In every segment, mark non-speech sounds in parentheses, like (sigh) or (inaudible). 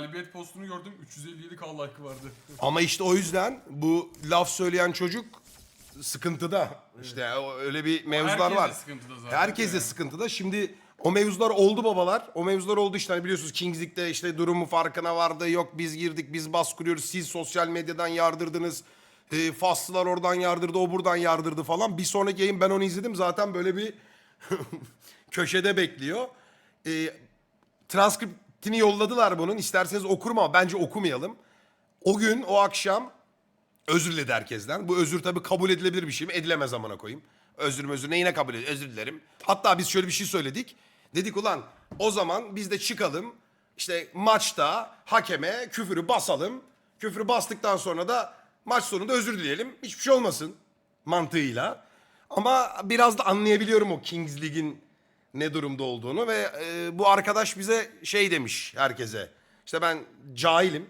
galibiyet postunu gördüm 357k like'ı vardı. Ama işte o yüzden bu laf söyleyen çocuk sıkıntıda. İşte o- öyle bir mevzular Herkes de var. sıkıntıda zaten. Herkes de sıkıntıda. Şimdi o mevzular oldu babalar. O mevzular oldu işte hani biliyorsunuz Kings League'de işte durumu farkına vardı. Yok biz girdik biz bas kuruyoruz. Siz sosyal medyadan yardırdınız. E, Faslılar oradan yardırdı o buradan yardırdı falan. Bir sonraki yayın ben onu izledim. Zaten böyle bir (laughs) köşede bekliyor. E, transkriptini yolladılar bunun. İsterseniz okurum ama bence okumayalım. O gün o akşam özür diledi herkesten. Bu özür tabii kabul edilebilir bir şey mi? Edilemez amına koyayım. Özür özür neyine kabul ediyor? Özür dilerim. Hatta biz şöyle bir şey söyledik. Dedik ulan o zaman biz de çıkalım. İşte maçta hakeme küfürü basalım. Küfürü bastıktan sonra da maç sonunda özür dileyelim. Hiçbir şey olmasın mantığıyla. Ama biraz da anlayabiliyorum o Kings League'in ne durumda olduğunu ve e, bu arkadaş bize şey demiş herkese. İşte ben cahilim.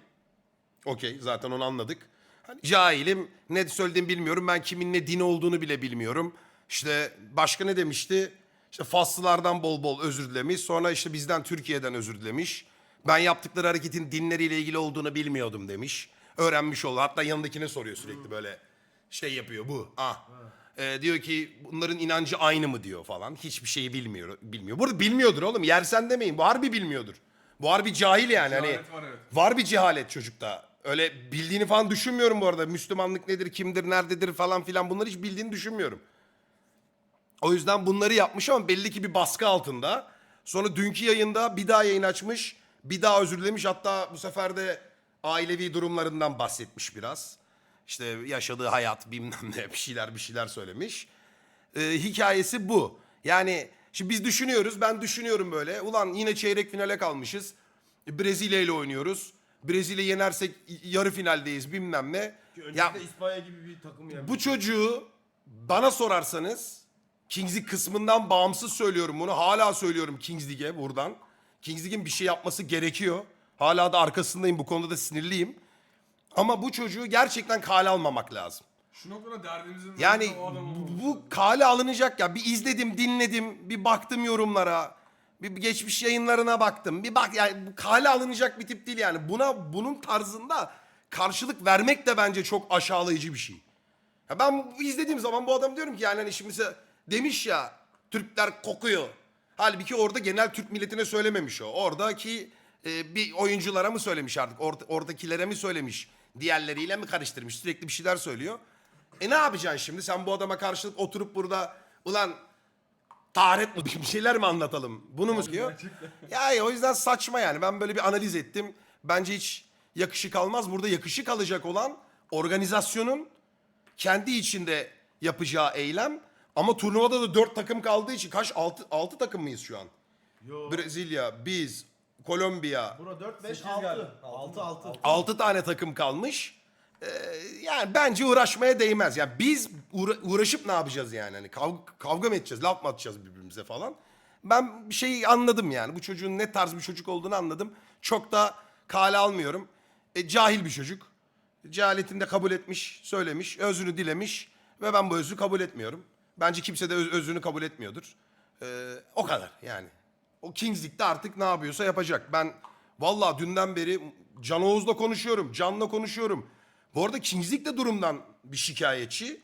Okey zaten onu anladık. Hani cahilim ne söylediğimi bilmiyorum. Ben kimin ne dini olduğunu bile bilmiyorum. İşte başka ne demişti? İşte Faslılardan bol bol özür dilemiş. Sonra işte bizden Türkiye'den özür dilemiş. Ben yaptıkları hareketin dinleriyle ilgili olduğunu bilmiyordum demiş. Öğrenmiş oldu. Hatta yanındakine soruyor sürekli böyle şey yapıyor bu. Ah. Ee, diyor ki bunların inancı aynı mı diyor falan. Hiçbir şeyi bilmiyor. bilmiyor. Burada bilmiyordur oğlum. Yersen demeyin. Bu harbi bilmiyordur. Bu harbi cahil yani. Hani var, evet. Var bir cehalet çocukta. Öyle bildiğini falan düşünmüyorum bu arada. Müslümanlık nedir, kimdir, nerededir falan filan bunları hiç bildiğini düşünmüyorum. O yüzden bunları yapmış ama belli ki bir baskı altında. Sonra dünkü yayında bir daha yayın açmış. Bir daha özür dilemiş. Hatta bu sefer de ailevi durumlarından bahsetmiş biraz. İşte yaşadığı hayat bilmem ne bir şeyler bir şeyler söylemiş. Ee, hikayesi bu. Yani şimdi biz düşünüyoruz. Ben düşünüyorum böyle. Ulan yine çeyrek finale kalmışız. Brezilya ile oynuyoruz. Brezilya yenersek yarı finaldeyiz bilmem ne. Ya İspanya gibi bir takım yani. bu çocuğu bana sorarsanız Kings League kısmından bağımsız söylüyorum bunu. Hala söylüyorum Kings League'e buradan. Kings League'in bir şey yapması gerekiyor. Hala da arkasındayım bu konuda da sinirliyim. Ama bu çocuğu gerçekten kale almamak lazım. Şu noktada derdimizin Yani o bu, bu kale alınacak ya. Bir izledim, dinledim, bir baktım yorumlara. Bir bir geçmiş yayınlarına baktım. Bir bak yani bu kale alınacak bir tip değil yani. Buna bunun tarzında karşılık vermek de bence çok aşağılayıcı bir şey. Ya ben bu- izlediğim zaman bu adam diyorum ki yani hani şimdi mesela demiş ya Türkler kokuyor. Halbuki orada genel Türk milletine söylememiş o. Oradaki e, bir oyunculara mı söylemiş artık? Orada, oradakilere mi söylemiş? Diğerleriyle mi karıştırmış? Sürekli bir şeyler söylüyor. E ne yapacaksın şimdi? Sen bu adama karşılık oturup burada ulan taharet mi bir şeyler mi anlatalım? Bunu mu diyor? Ya o yüzden saçma yani. Ben böyle bir analiz ettim. Bence hiç yakışık almaz. Burada yakışık alacak olan organizasyonun kendi içinde yapacağı eylem. Ama turnuvada da dört takım kaldığı için kaç? Altı, altı takım mıyız şu an? Yo. Brezilya, biz, Kolombiya. Bura 4 5 Sekiz 6. galiba. 6 6. 6 tane takım kalmış. Ee, yani bence uğraşmaya değmez. Yani biz uğra- uğraşıp ne yapacağız yani? Hani kavga, kavga mı edeceğiz, laf mı atacağız birbirimize falan? Ben bir şey anladım yani. Bu çocuğun ne tarz bir çocuk olduğunu anladım. Çok da kale almıyorum. E, cahil bir çocuk. Cehaletini de kabul etmiş, söylemiş, özrünü dilemiş ve ben bu özrü kabul etmiyorum. Bence kimse de öz- özrünü kabul etmiyordur. Ee, o kadar yani. O Kings League'de artık ne yapıyorsa yapacak. Ben vallahi dünden beri Can Oğuz'la konuşuyorum, Can'la konuşuyorum. Bu arada Kings League durumdan bir şikayetçi.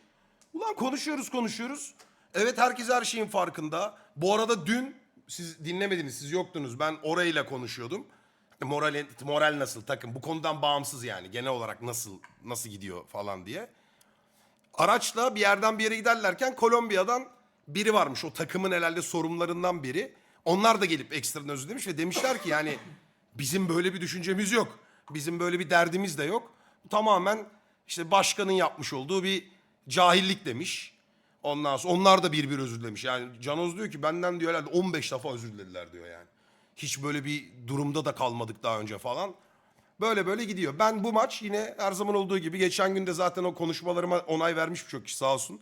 Ulan konuşuyoruz konuşuyoruz. Evet herkes her şeyin farkında. Bu arada dün siz dinlemediniz, siz yoktunuz. Ben orayla konuşuyordum. Moral, moral nasıl takım? Bu konudan bağımsız yani. Genel olarak nasıl nasıl gidiyor falan diye. Araçla bir yerden bir yere giderlerken Kolombiya'dan biri varmış. O takımın herhalde sorumlularından biri. Onlar da gelip ekstradan özür demiş ve demişler ki yani bizim böyle bir düşüncemiz yok. Bizim böyle bir derdimiz de yok. Tamamen işte başkanın yapmış olduğu bir cahillik demiş. Ondan sonra onlar da bir bir özür dilemiş. Yani Canoz diyor ki benden diyor herhalde 15 defa özür dilediler diyor yani. Hiç böyle bir durumda da kalmadık daha önce falan. Böyle böyle gidiyor. Ben bu maç yine her zaman olduğu gibi geçen gün de zaten o konuşmalarıma onay vermiş birçok kişi sağ olsun.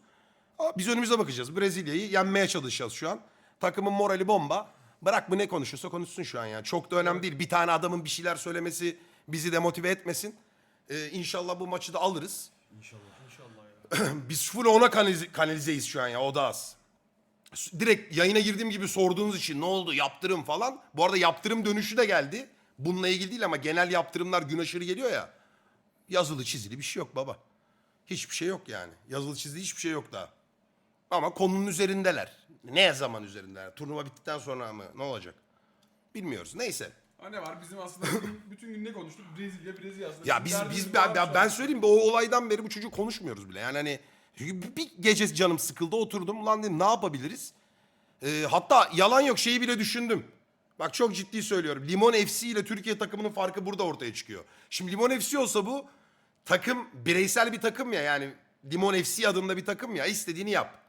Ama biz önümüze bakacağız. Brezilya'yı yenmeye çalışacağız şu an. Takımın morali bomba. Bırak bu ne konuşursa konuşsun şu an yani. Çok da önemli değil. Bir tane adamın bir şeyler söylemesi bizi demotive etmesin. Ee, inşallah bu maçı da alırız. İnşallah. İnşallah ya. (clears throat) Biz full ona kanalize, kanalizeyiz şu an ya o da az. Direkt yayına girdiğim gibi sorduğunuz için ne oldu yaptırım falan. Bu arada yaptırım dönüşü de geldi. Bununla ilgili değil ama genel yaptırımlar gün aşırı geliyor ya. Yazılı çizili bir şey yok baba. Hiçbir şey yok yani. Yazılı çizili hiçbir şey yok daha. Ama konunun üzerindeler. Ne zaman üzerindeler? Turnuva bittikten sonra mı? Ne olacak? Bilmiyoruz. Neyse. Ha ne var bizim aslında bugün (laughs) bütün gün ne konuştuk? Brezilya, Brezilya aslında. Ya Bizim biz biz ben, ben söyleyeyim o olaydan beri bu çocuğu konuşmuyoruz bile. Yani hani çünkü bir gece canım sıkıldı oturdum. Ulan dedim ne yapabiliriz? Ee, hatta yalan yok şeyi bile düşündüm. Bak çok ciddi söylüyorum. Limon FC ile Türkiye takımının farkı burada ortaya çıkıyor. Şimdi Limon FC olsa bu takım bireysel bir takım ya yani Limon FC adında bir takım ya istediğini yap.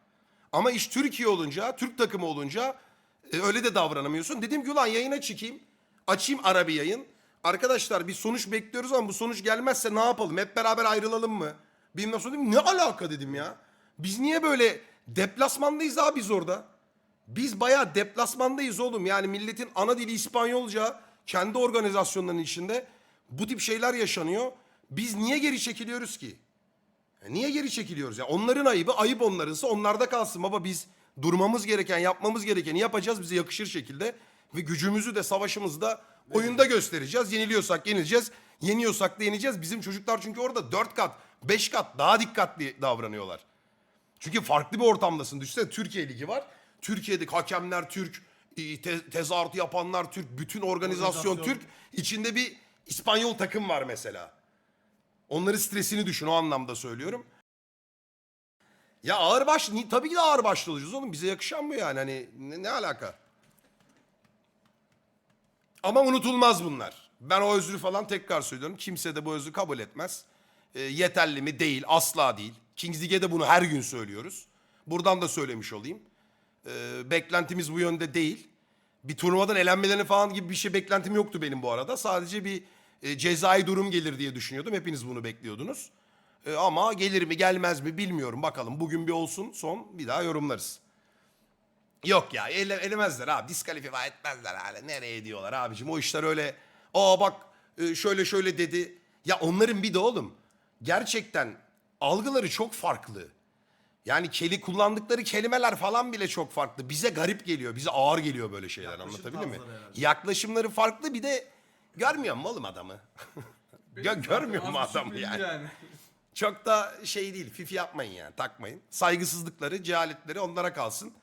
Ama iş Türkiye olunca, Türk takımı olunca e, öyle de davranamıyorsun. Dedim ki ulan yayına çıkayım. Açayım ara bir yayın. Arkadaşlar bir sonuç bekliyoruz ama bu sonuç gelmezse ne yapalım? Hep beraber ayrılalım mı? Bilmem sonra ne alaka dedim ya. Biz niye böyle deplasmandayız abi biz orada? Biz bayağı deplasmandayız oğlum. Yani milletin ana dili İspanyolca kendi organizasyonlarının içinde bu tip şeyler yaşanıyor. Biz niye geri çekiliyoruz ki? Niye geri çekiliyoruz? Ya onların ayıbı, ayıp onlarınsa onlarda kalsın baba. Biz durmamız gereken, yapmamız gerekeni yapacağız bize yakışır şekilde. Ve gücümüzü de savaşımızı da oyunda göstereceğiz. Yeniliyorsak yenileceğiz, yeniyorsak da yeneceğiz. Bizim çocuklar çünkü orada dört kat, beş kat daha dikkatli davranıyorlar. Çünkü farklı bir ortamdasın. Düşünsene Türkiye Ligi var. Türkiye'deki hakemler Türk, e, te- tezahüratı yapanlar Türk, bütün organizasyon, Organizasyon. Türk. İçinde bir İspanyol takım var mesela. Onların stresini düşün o anlamda söylüyorum. Ya ağır baş tabii ki de ağır başlı olacağız oğlum. Bize yakışan bu yani. Hani ne, ne alaka? Ama unutulmaz bunlar. Ben o özrü falan tekrar söylüyorum. Kimse de bu özrü kabul etmez. E, yeterli mi? Değil. Asla değil. Kings League'e de bunu her gün söylüyoruz. Buradan da söylemiş olayım. E, beklentimiz bu yönde değil. Bir turnuvadan elenmelerini falan gibi bir şey beklentim yoktu benim bu arada. Sadece bir e, cezai durum gelir diye düşünüyordum. Hepiniz bunu bekliyordunuz. E, ama gelir mi gelmez mi bilmiyorum. Bakalım bugün bir olsun son bir daha yorumlarız. Yok ya ele, elemezler abi diskalifiye etmezler hala. Nereye diyorlar abicim o işler öyle. Aa bak e, şöyle şöyle dedi. Ya onların bir de oğlum gerçekten algıları çok farklı. Yani keli kullandıkları kelimeler falan bile çok farklı. Bize garip geliyor, bize ağır geliyor böyle şeyler Yaklaşım tarzları herhalde. Yaklaşımları farklı bir de görmüyor mu oğlum adamı? Gö- görmüyor mu adamı belli yani? Çok da şey değil, fifi yapmayın yani, takmayın. Saygısızlıkları, cehaletleri onlara kalsın.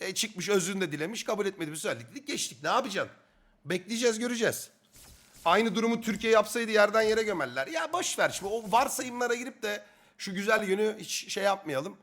E, çıkmış özrünü de dilemiş, kabul etmedi bir söyledik. Geçtik, ne yapacaksın? Bekleyeceğiz, göreceğiz. Aynı durumu Türkiye yapsaydı yerden yere gömerler. Ya boş ver şimdi o varsayımlara girip de şu güzel yönü hiç şey yapmayalım.